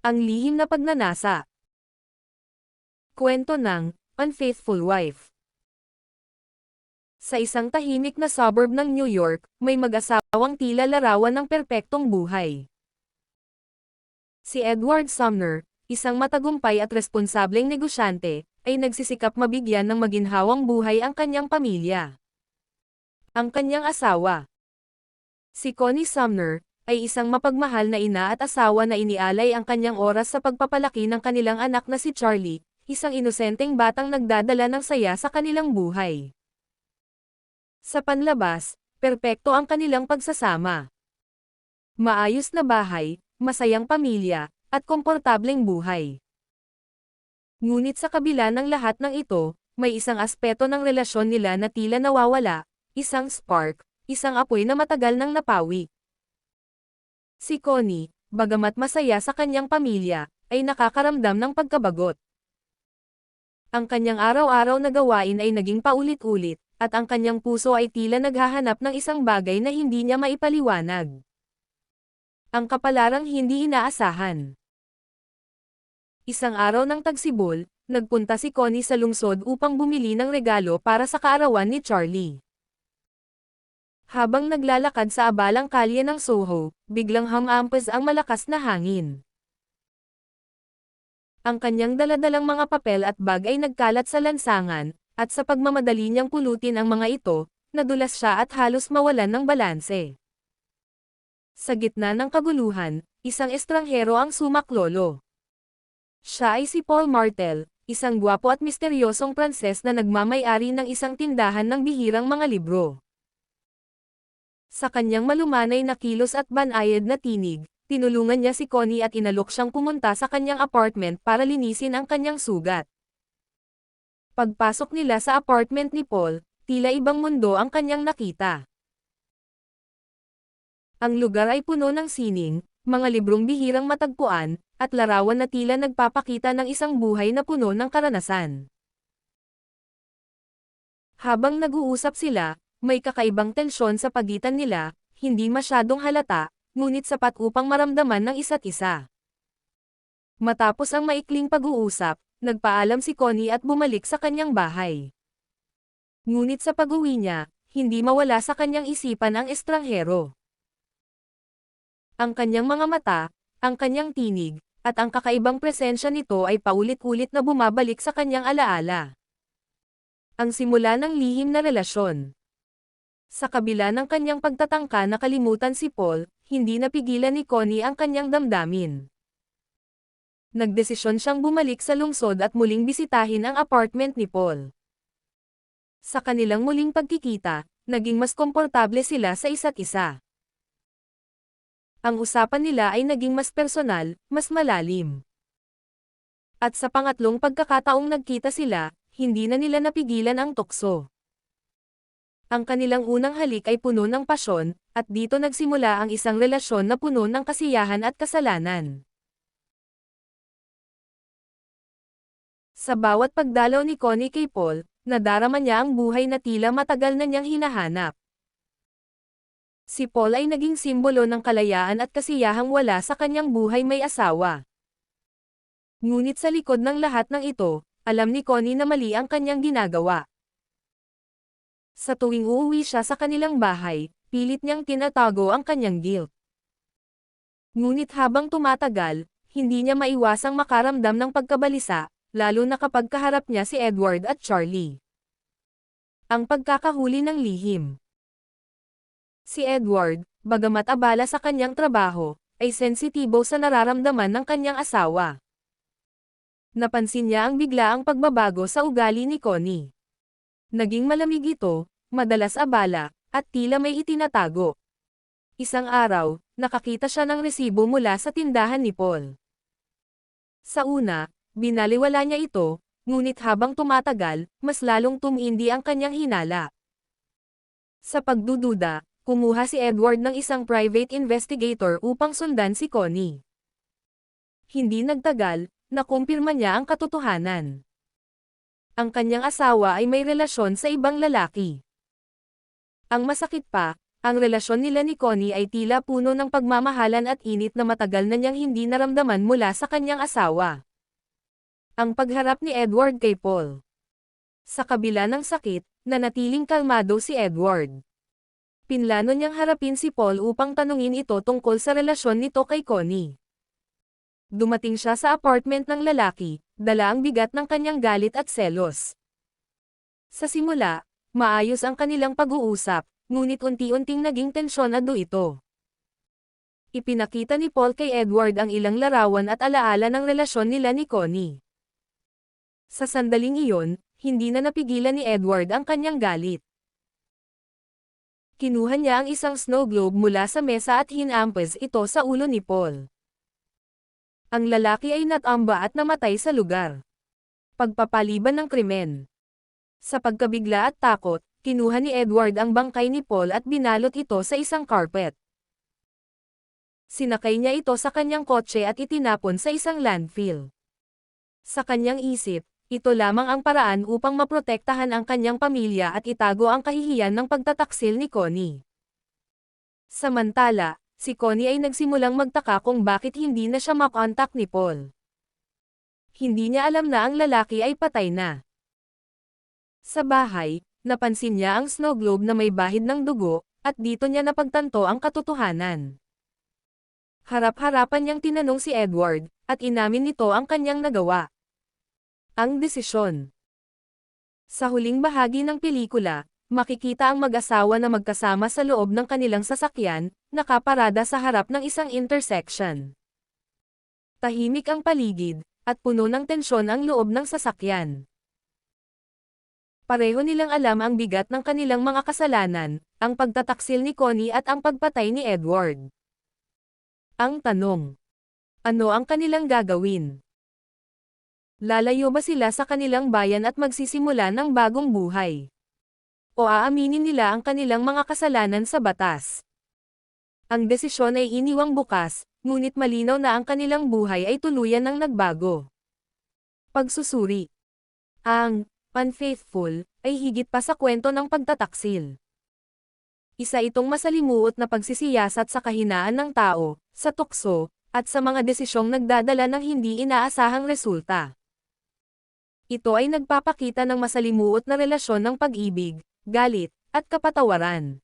Ang lihim na pagnanasa. Kwento ng Unfaithful Wife Sa isang tahimik na suburb ng New York, may mag-asawang tila larawan ng perpektong buhay. Si Edward Sumner, isang matagumpay at responsableng negosyante, ay nagsisikap mabigyan ng maginhawang buhay ang kanyang pamilya. Ang kanyang asawa. Si Connie Sumner, ay isang mapagmahal na ina at asawa na inialay ang kanyang oras sa pagpapalaki ng kanilang anak na si Charlie, isang inosenteng batang nagdadala ng saya sa kanilang buhay. Sa panlabas, perpekto ang kanilang pagsasama. Maayos na bahay, masayang pamilya, at komportableng buhay. Ngunit sa kabila ng lahat ng ito, may isang aspeto ng relasyon nila na tila nawawala, isang spark, isang apoy na matagal nang napawi. Si Connie, bagamat masaya sa kanyang pamilya, ay nakakaramdam ng pagkabagot. Ang kanyang araw-araw na gawain ay naging paulit-ulit, at ang kanyang puso ay tila naghahanap ng isang bagay na hindi niya maipaliwanag. Ang kapalarang hindi inaasahan. Isang araw ng tagsibol, nagpunta si Connie sa lungsod upang bumili ng regalo para sa kaarawan ni Charlie. Habang naglalakad sa abalang kalye ng Soho, biglang hamampas ang malakas na hangin. Ang kanyang daladalang mga papel at bag ay nagkalat sa lansangan, at sa pagmamadali niyang pulutin ang mga ito, nadulas siya at halos mawalan ng balanse. Sa gitna ng kaguluhan, isang estranghero ang sumaklolo. Siya ay si Paul Martel, isang gwapo at misteryosong Pranses na nagmamay-ari ng isang tindahan ng bihirang mga libro. Sa kanyang malumanay na kilos at banayad na tinig, tinulungan niya si Connie at inalok siyang pumunta sa kanyang apartment para linisin ang kanyang sugat. Pagpasok nila sa apartment ni Paul, tila ibang mundo ang kanyang nakita. Ang lugar ay puno ng sining, mga librong bihirang matagpuan, at larawan na tila nagpapakita ng isang buhay na puno ng karanasan. Habang nag-uusap sila, may kakaibang tensyon sa pagitan nila, hindi masyadong halata, ngunit sapat upang maramdaman ng isa't isa. Matapos ang maikling pag-uusap, nagpaalam si Connie at bumalik sa kanyang bahay. Ngunit sa pag-uwi niya, hindi mawala sa kanyang isipan ang estranghero. Ang kanyang mga mata, ang kanyang tinig, at ang kakaibang presensya nito ay paulit-ulit na bumabalik sa kanyang alaala. Ang simula ng lihim na relasyon. Sa kabila ng kanyang pagtatangka na kalimutan si Paul, hindi napigilan ni Connie ang kanyang damdamin. Nagdesisyon siyang bumalik sa lungsod at muling bisitahin ang apartment ni Paul. Sa kanilang muling pagkikita, naging mas komportable sila sa isa't isa. Ang usapan nila ay naging mas personal, mas malalim. At sa pangatlong pagkakataong nagkita sila, hindi na nila napigilan ang tukso. Ang kanilang unang halik ay puno ng pasyon, at dito nagsimula ang isang relasyon na puno ng kasiyahan at kasalanan. Sa bawat pagdalaw ni Connie kay Paul, nadarama niya ang buhay na tila matagal na niyang hinahanap. Si Paul ay naging simbolo ng kalayaan at kasiyahang wala sa kanyang buhay may asawa. Ngunit sa likod ng lahat ng ito, alam ni Connie na mali ang kanyang ginagawa. Sa tuwing uuwi siya sa kanilang bahay, pilit niyang tinatago ang kanyang guilt. Ngunit habang tumatagal, hindi niya maiwasang makaramdam ng pagkabalisa, lalo na kapag kaharap niya si Edward at Charlie. Ang pagkakahuli ng lihim. Si Edward, bagamat abala sa kanyang trabaho, ay sensitibo sa nararamdaman ng kanyang asawa. Napansin niya ang biglaang pagbabago sa ugali ni Connie. Naging malamig ito, madalas abala, at tila may itinatago. Isang araw, nakakita siya ng resibo mula sa tindahan ni Paul. Sa una, binaliwala niya ito, ngunit habang tumatagal, mas lalong tumindi ang kanyang hinala. Sa pagdududa, kumuha si Edward ng isang private investigator upang sundan si Connie. Hindi nagtagal, nakumpirma niya ang katotohanan ang kanyang asawa ay may relasyon sa ibang lalaki. Ang masakit pa, ang relasyon nila ni Connie ay tila puno ng pagmamahalan at init na matagal na niyang hindi naramdaman mula sa kanyang asawa. Ang pagharap ni Edward kay Paul. Sa kabila ng sakit, nanatiling kalmado si Edward. Pinlano niyang harapin si Paul upang tanungin ito tungkol sa relasyon nito kay Connie. Dumating siya sa apartment ng lalaki, dala ang bigat ng kanyang galit at selos. Sa simula, maayos ang kanilang pag-uusap, ngunit unti-unting naging tensyonado ito. Ipinakita ni Paul kay Edward ang ilang larawan at alaala ng relasyon nila ni Connie. Sa sandaling iyon, hindi na napigilan ni Edward ang kanyang galit. Kinuha niya ang isang snow globe mula sa mesa at hinampas ito sa ulo ni Paul. Ang lalaki ay natamba at namatay sa lugar. Pagpapaliban ng krimen. Sa pagkabigla at takot, kinuha ni Edward ang bangkay ni Paul at binalot ito sa isang carpet. Sinakay niya ito sa kanyang kotse at itinapon sa isang landfill. Sa kanyang isip, ito lamang ang paraan upang maprotektahan ang kanyang pamilya at itago ang kahihiyan ng pagtataksil ni Connie. Samantala, si Connie ay nagsimulang magtaka kung bakit hindi na siya makontak ni Paul. Hindi niya alam na ang lalaki ay patay na. Sa bahay, napansin niya ang snow globe na may bahid ng dugo, at dito niya napagtanto ang katotohanan. Harap-harapan niyang tinanong si Edward, at inamin nito ang kanyang nagawa. Ang desisyon Sa huling bahagi ng pelikula, makikita ang mag-asawa na magkasama sa loob ng kanilang sasakyan, nakaparada sa harap ng isang intersection. Tahimik ang paligid, at puno ng tensyon ang loob ng sasakyan. Pareho nilang alam ang bigat ng kanilang mga kasalanan, ang pagtataksil ni Connie at ang pagpatay ni Edward. Ang tanong. Ano ang kanilang gagawin? Lalayo ba sila sa kanilang bayan at magsisimula ng bagong buhay? O aaminin nila ang kanilang mga kasalanan sa batas? Ang desisyon ay iniwang bukas, ngunit malinaw na ang kanilang buhay ay tuluyan ng nagbago. Pagsusuri. Ang unfaithful, ay higit pa sa kwento ng pagtataksil. Isa itong masalimuot na pagsisiyasat sa kahinaan ng tao, sa tukso, at sa mga desisyong nagdadala ng hindi inaasahang resulta. Ito ay nagpapakita ng masalimuot na relasyon ng pag-ibig, galit, at kapatawaran.